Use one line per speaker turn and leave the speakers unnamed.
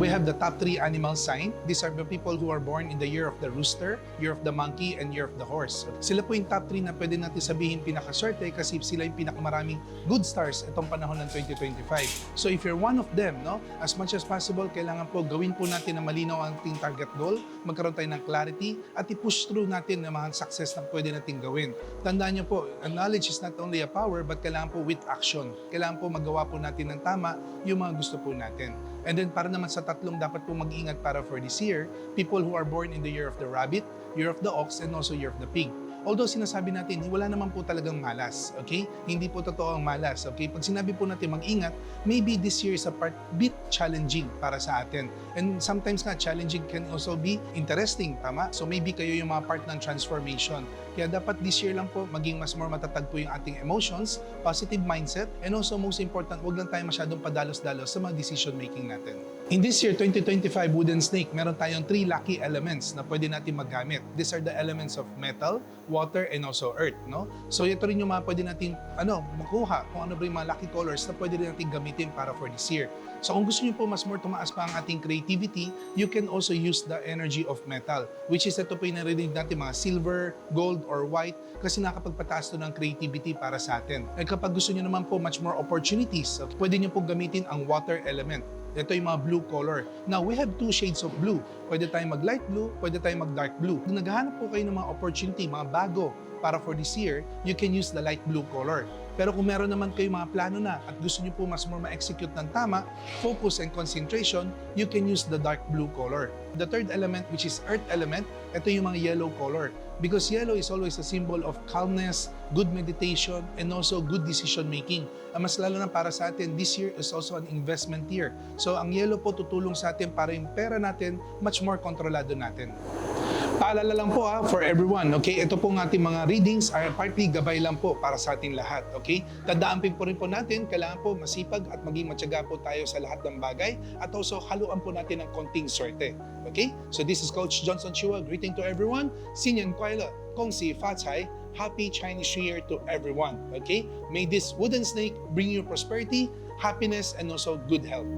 We have the top three animal sign. These are the people who are born in the year of the rooster, year of the monkey, and year of the horse. Sila po yung top three na pwede natin sabihin pinakaswerte kasi sila yung pinakamaraming good stars itong panahon ng 2025. So if you're one of them, no, as much as possible, kailangan po gawin po natin na malinaw ang ating target goal, magkaroon tayo ng clarity, at i-push through natin ang mga success na pwede natin gawin. Tandaan niyo po, knowledge is not only a power, but kailangan po with action. Kailangan po magawa po natin ng tama yung mga gusto po natin. And then para naman sa tatlong dapat po mag-ingat para for this year, people who are born in the year of the rabbit, year of the ox, and also year of the pig. Although sinasabi natin, wala naman po talagang malas, okay? Hindi po totoo ang malas, okay? Pag sinabi po natin mag-ingat, maybe this year is a part bit challenging para sa atin. And sometimes nga, challenging can also be interesting, tama? So maybe kayo yung mga part ng transformation. Kaya dapat this year lang po, maging mas more matatag po yung ating emotions, positive mindset, and also most important, huwag lang tayo masyadong padalos-dalos sa mga decision making natin. In this year, 2025 Wooden Snake, meron tayong three lucky elements na pwede natin magamit. These are the elements of metal, water, and also earth. No? So ito rin yung mga pwede natin ano, makuha kung ano ba yung mga lucky colors na pwede rin natin gamitin para for this year. So kung gusto niyo po mas more tumaas pa ang ating creativity, you can also use the energy of metal, which is ito po yung narinig natin mga silver, gold, or white kasi nakapagpataas to ng creativity para sa atin. At kapag gusto niyo naman po much more opportunities, pwede niyo po gamitin ang water element. Ito yung mga blue color. Now, we have two shades of blue. Pwede tayong mag light blue, pwede tayong mag dark blue. Kung naghahanap po kayo ng mga opportunity, mga bago para for this year, you can use the light blue color. Pero kung meron naman kayo mga plano na at gusto niyo po mas more ma-execute ng tama, focus and concentration, you can use the dark blue color. The third element, which is earth element, ito yung mga yellow color. Because yellow is always a symbol of calmness, good meditation, and also good decision making. Ang mas lalo na para sa atin, this year is also an investment year. So ang yellow po tutulong sa atin para yung pera natin, much more kontrolado natin. Paalala lang po ha, for everyone, okay? Ito pong ating mga readings are partly gabay lang po para sa ating lahat, okay? Tandaan po rin po natin, kailangan po masipag at maging matyaga po tayo sa lahat ng bagay at also haluan po natin ng konting swerte, okay? So this is Coach Johnson Chua, greeting to everyone. Sinyan Kuala, Kong Si Fa Cai, Happy Chinese New Year to everyone, okay? May this wooden snake bring you prosperity, happiness, and also good health.